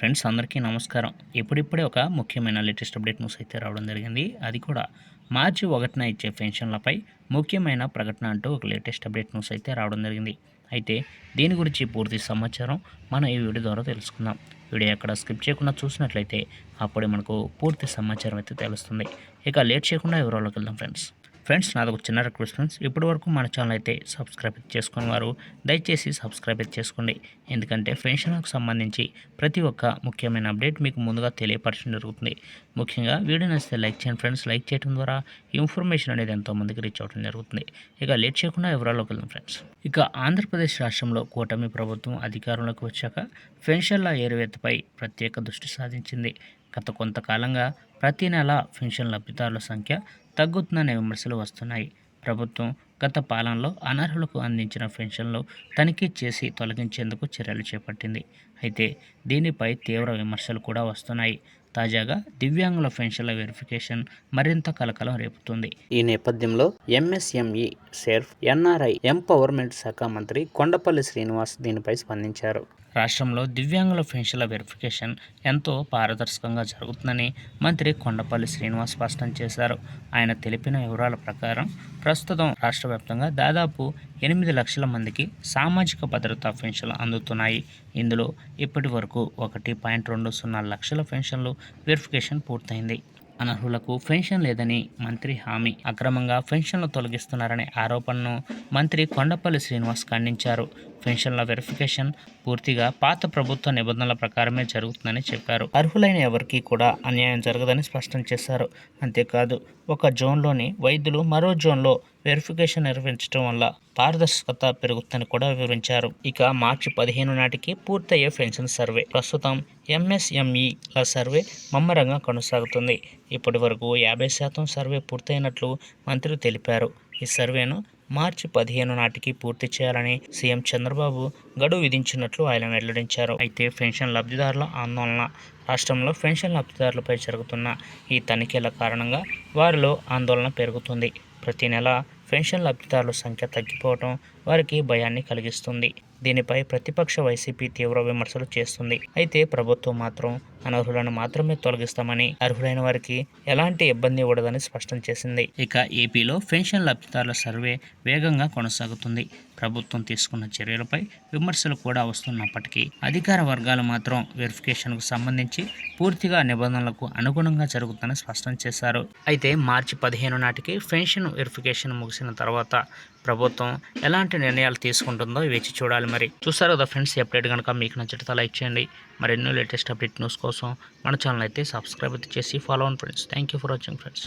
Friends అందరికీ నమస్కారం. ఇప్పుడిప్పుడే ఒక ముఖ్యమైన లేటెస్ట్ అప్డేట్ న్యూస్ అయితే రావడం జరిగింది. అది కూడా మార్చి ఒకటిన ఇచ్చే పెన్షన్లపై ముఖ్యమైన ప్రకటన అంటూ ఒక లేటెస్ట్ అప్డేట్ న్యూస్ అయితే రావడం జరిగింది. అయితే దీని గురించి పూర్తి సమాచారం మనం ఈ వీడియో ద్వారా తెలుసుకుందాం. వీడియో ఎక్కడ స్కిప్ చేయకుండా చూసినట్లయితే అప్పుడే మనకు పూర్తి సమాచారం అయితే తెలుస్తుంది. ఇక లేట్ చేయకుండా వివరాల్లోకి వెళ్దాం ఫ్రెండ్స్. ఫ్రెండ్స్ నాది ఒక చిన్న రిక్వెస్ట్ ఫ్రెండ్స్. ఇప్పటి వరకు మన ఛానల్ అయితే సబ్స్క్రైబ్ చేసుకుని వారు దయచేసి సబ్స్క్రైబ్ చేసుకోండి. ఎందుకంటే పెన్షన్కు సంబంధించి ప్రతి ఒక్క ముఖ్యమైన అప్డేట్ మీకు ముందుగా తెలియపరచడం జరుగుతుంది. ముఖ్యంగా వీడియో నచ్చితే లైక్ చేయండి ఫ్రెండ్స్. లైక్ చేయడం ద్వారా ఇన్ఫర్మేషన్ అనేది ఎంతో మందికి రీచ్ అవ్వడం జరుగుతుంది. ఇక లేట్ చేయకుండా వివరాల్లోకి వెళ్దాం ఫ్రెండ్స్. ఇక ఆంధ్రప్రదేశ్ రాష్ట్రంలో కూటమి ప్రభుత్వం అధికారంలోకి వచ్చాక పెన్షన్ల ఏరువేతపై ప్రత్యేక దృష్టి సాధించింది. గత కొంతకాలంగా ప్రతి నెల పెన్షన్ లబ్ధిదారుల సంఖ్య తగ్గుతుందనే విమర్శలు వస్తున్నాయి. ప్రభుత్వం గత పాలనలో అనర్హులకు అందించిన పెన్షన్లు తనిఖీ చేసి తొలగించేందుకు చర్యలు చేపట్టింది. అయితే దీనిపై తీవ్ర విమర్శలు కూడా వస్తున్నాయి. తాజాగా దివ్యాంగుల పెన్షన్ల వెరిఫికేషన్ మరింత కలకలం రేపుతుంది. ఈ నేపథ్యంలో ఎంఎస్ఎంఈ సెర్ఫ్ ఎన్ఆర్ఐ ఎంపవర్మెంట్ శాఖ మంత్రి కొండపల్లి శ్రీనివాస్ దీనిపై స్పందించారు. రాష్ట్రంలో దివ్యాంగుల పెన్షన్ల వెరిఫికేషన్ ఎంతో పారదర్శకంగా జరుగుతుందని మంత్రి కొండపల్లి శ్రీనివాస్ స్పష్టం చేశారు. ఆయన తెలిపిన వివరాల ప్రకారం ప్రస్తుతం రాష్ట్ర వ్యాప్తంగా దాదాపు ఎనిమిది లక్షల మందికి సామాజిక భద్రతా పెన్షన్లు అందుతున్నాయి. ఇందులో ఇప్పటి వరకు ఒకటి పాయింట్ రెండు సున్నా లక్షల పెన్షన్లు వెరిఫికేషన్ పూర్తయింది. అనర్హులకు పెన్షన్ లేదని మంత్రి హామీ అక్రమంగా పెన్షన్లు తొలగిస్తున్నారనే ఆరోపణను మంత్రి కొండపల్లి శ్రీనివాస్ ఖండించారు. పెన్షన్ల వెరిఫికేషన్ పూర్తిగా పాత ప్రభుత్వ నిబంధనల ప్రకారమే జరుగుతుందని చెప్పారు. అర్హులైన ఎవరికీ కూడా అన్యాయం జరగదని స్పష్టం చేశారు. అంతేకాదు ఒక జోన్లోని వైద్యులు మరో జోన్లో వెరిఫికేషన్ నిర్వహించడం వల్ల పారదర్శకత పెరుగుతుందని కూడా వివరించారు. ఇక మార్చి పదిహేను నాటికి పూర్తయ్యే పెన్షన్ సర్వే. ప్రస్తుతం ఎంఎస్ఎంఈల సర్వే ముమ్మరంగా కొనసాగుతుంది. ఇప్పటి వరకు యాభై శాతం సర్వే పూర్తయినట్లు మంత్రి తెలిపారు. ఈ సర్వేను మార్చి పదిహేను నాటికి పూర్తి చేయాలని సీఎం చంద్రబాబు గడువు విధించినట్లు ఆయన వెల్లడించారు. అయితే పెన్షన్ లబ్ధిదారుల ఆందోళన రాష్ట్రంలో పెన్షన్ లబ్ధిదారులపై జరుగుతున్న ఈ తనిఖీల కారణంగా వారిలో ఆందోళన పెరుగుతుంది. ప్రతి నెల పెన్షన్ లబ్ధిదారుల సంఖ్య తగ్గిపోవడం వారికి భయాన్ని కలిగిస్తుంది. దీనిపై ప్రతిపక్ష వైసీపీ తీవ్ర విమర్శలు చేస్తుంది. అయితే ప్రభుత్వం మాత్రం అనర్హులను మాత్రమే తొలగిస్తామని అర్హులైన వారికి ఎలాంటి ఇబ్బంది ఉండదని స్పష్టం చేసింది. ఇక ఏపీలో పెన్షన్ లబ్ధిదారుల సర్వే వేగంగా కొనసాగుతుంది. ప్రభుత్వం తీసుకున్న చర్యలపై విమర్శలు కూడా వస్తున్నప్పటికీ అధికార వర్గాలు మాత్రం వెరిఫికేషన్కు సంబంధించి పూర్తిగా నిబంధనలకు అనుగుణంగా జరుగుతుందని స్పష్టం చేశారు. అయితే మార్చి పదిహేను నాటికి పెన్షన్ వెరిఫికేషన్ ముగిసిన తర్వాత ప్రభుత్వం ఎలాంటి నిర్ణయాలు తీసుకుంటుందో వేచి చూడాలి మరి. చూసారు కదా ఫ్రెండ్స్ ఈ అప్డేట్ కనుక మీకు నచ్చితే లైక్ చేయండి. మరెన్నో లేటెస్ట్ అప్డేట్ న్యూస్ కోసం మన ఛానల్ అయితే సబ్స్క్రైబ్ అయితే చేసి ఫాలో అవ్వండి friends thank you for watching friends